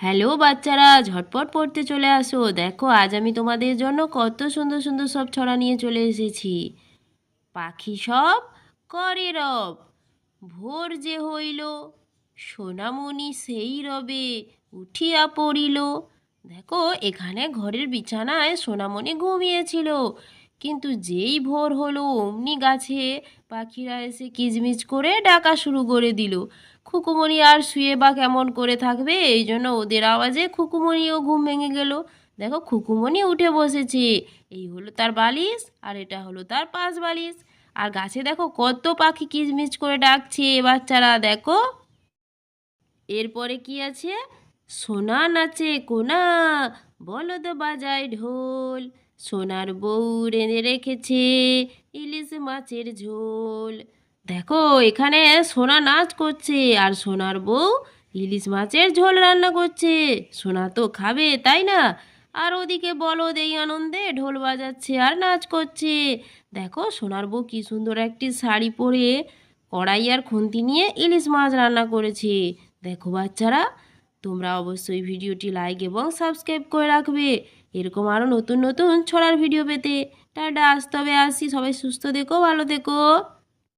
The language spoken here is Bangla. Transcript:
হ্যালো বাচ্চারা, ঝটপট পড়তে চলে আসো। দেখো, আজ আমি তোমাদের জন্য কত সুন্দর সুন্দর সব ছড়া নিয়ে চলে এসেছি। পাখি সব করে রব, ভোর যে হইল, সোনামণি সেই রবে উঠিয়া পড়িল। দেখো, এখানে ঘরের বিছানায় সোনামণি ঘুমিয়েছিল। কিন্তু যেই ভোর হলো, অমনি গাছে পাখিরা এসে কিচমিচ করে ডাকা শুরু করে দিল। খুকুমণি আর শুয়ে বা কেমন করে থাকবে? এই জন্য ওদের আওয়াজে খুকুমণিও ঘুম ভেঙে গেল। দেখো, খুকুমণি উঠে বসেছে। এই হলো তার বালিশ, আর এটা হলো তার পাশ বালিশ। আর গাছে দেখো কত পাখি কিচমিচ করে ডাকছে বাচ্চারা, দেখো। এরপরে কি আছে? সোনা নাচে কোনা, বলদ বাজায় ঢোল। সোনার বউ রেঁধে রেখেছে ইলিশ মাছের ঝোল। দেখো, এখানে সোনা নাচ করছে আর সোনার বউ ইলিশ মাছের ঝোল রান্না করছে। সোনা তো খাবে, তাই না? আর ওদিকে বলো দেই আনন্দে, ঢোল বাজাচ্ছে আর নাচ করছে। দেখো, সোনার বউ কি সুন্দর একটি শাড়ি পরে কড়াই আর খুন্তি নিয়ে ইলিশ মাছ রান্না করেছে। দেখো বাচ্চারা তোমরা অবশ্যই ভিডিওটি লাইক এবং সাবস্ক্রাইব করে রাখবে। এরকম আরও নতুন নতুন ছড়ার ভিডিও পেতে। টাটা আসতে হবে আসি। সবাই সুস্থ দেখো ভালো থেকো।